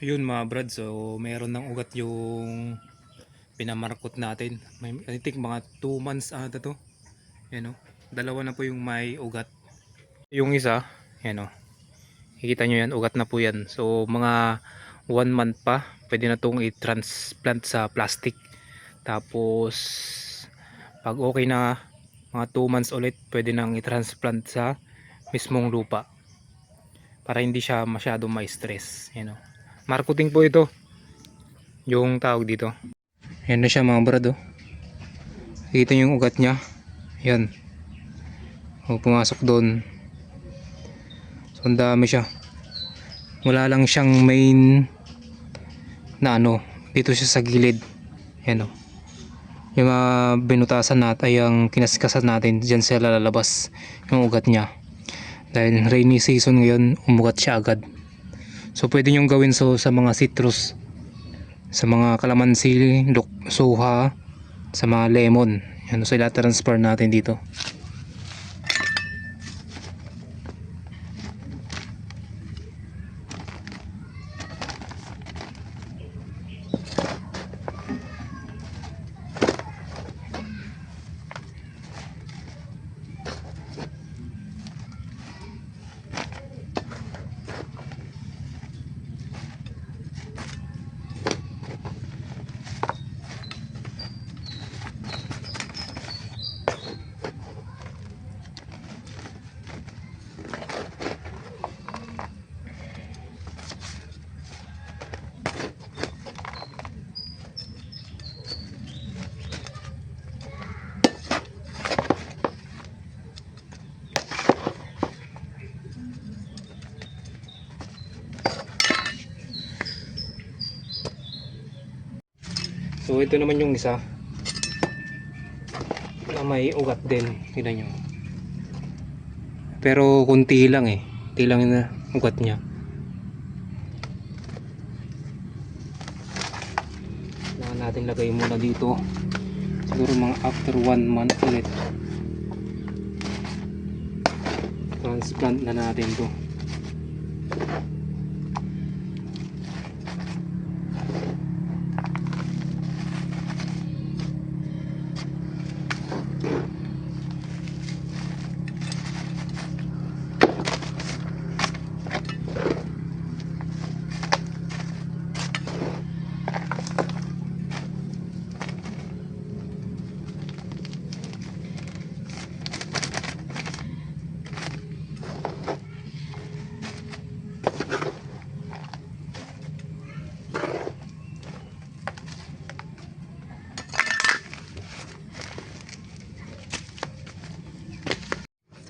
Ayun mga brad, so meron ng ugat yung pinamarkot natin. May, I think mga 2 months ata to. Yan o. Dalawa na po yung may ugat. Yung isa, yan o. Kikita nyo yan, ugat na po yan. So mga 1 month pa, pwede na itong i-transplant sa plastic. Tapos, pag okay na, mga 2 months ulit, pwede nang i-transplant sa mismong lupa. Para hindi siya masyadong ma-stress. Yan o. Marketing po ito. Yung tawag dito. Yan na siya mga brad oh. Kita yung ugat niya. Yan. O pumasok doon. So ang dami siya. Wala lang siyang main na ano. Dito siya sa gilid. Yan oh. Yung mga binutasan natin ay ang kinaskasan natin. Diyan sila lalabas yung ugat niya. Dahil rainy season ngayon, umugat siya agad. So pwede nyo gawin so sa mga citrus, sa mga kalamansi, luk, suha, sa mga lemon. Yan so ila-transfer natin dito. So ito naman yung isa na may ugat din. Tignan nyo. Pero kunti lang eh. Kunti lang na ugat niya. Kailangan natin lagay muna dito. Siguro mga after one month ulit. Transplant na natin to.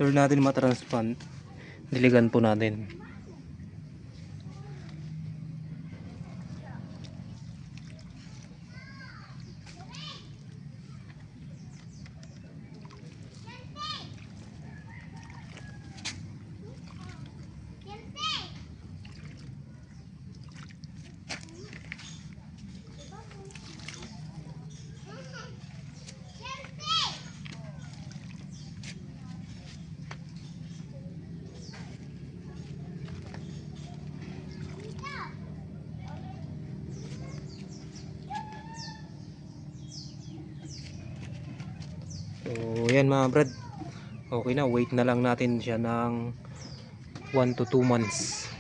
After natin matransplant, diligan po natin. So, yan mga brad. Okay na, wait na lang natin siya ng 1 to 2 months.